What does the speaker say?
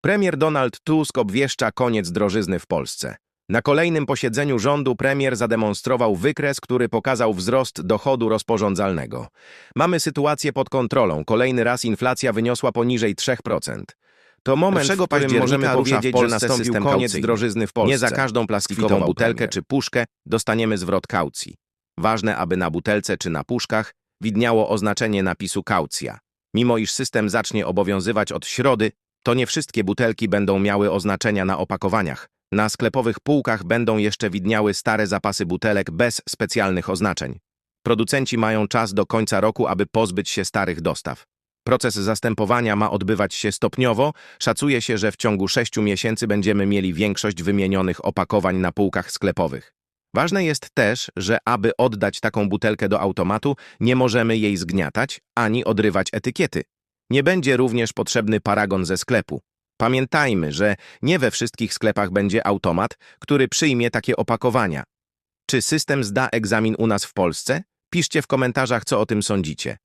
Premier Donald Tusk obwieszcza koniec drożyzny w Polsce. Na kolejnym posiedzeniu rządu premier zademonstrował wykres, który pokazał wzrost dochodu rozporządzalnego. Mamy sytuację pod kontrolą. Kolejny raz inflacja wyniosła poniżej 3%. To moment, 1 w którym możemy powiedzieć, że nastąpił koniec kaucyjny. drożyzny w Polsce. Nie za każdą plastikową butelkę premier. czy puszkę dostaniemy zwrot kaucji. Ważne, aby na butelce czy na puszkach widniało oznaczenie napisu kaucja. Mimo iż system zacznie obowiązywać od środy, to nie wszystkie butelki będą miały oznaczenia na opakowaniach. Na sklepowych półkach będą jeszcze widniały stare zapasy butelek bez specjalnych oznaczeń. Producenci mają czas do końca roku, aby pozbyć się starych dostaw. Proces zastępowania ma odbywać się stopniowo. Szacuje się, że w ciągu sześciu miesięcy będziemy mieli większość wymienionych opakowań na półkach sklepowych. Ważne jest też, że aby oddać taką butelkę do automatu, nie możemy jej zgniatać ani odrywać etykiety. Nie będzie również potrzebny paragon ze sklepu. Pamiętajmy, że nie we wszystkich sklepach będzie automat, który przyjmie takie opakowania. Czy system zda egzamin u nas w Polsce? Piszcie w komentarzach, co o tym sądzicie.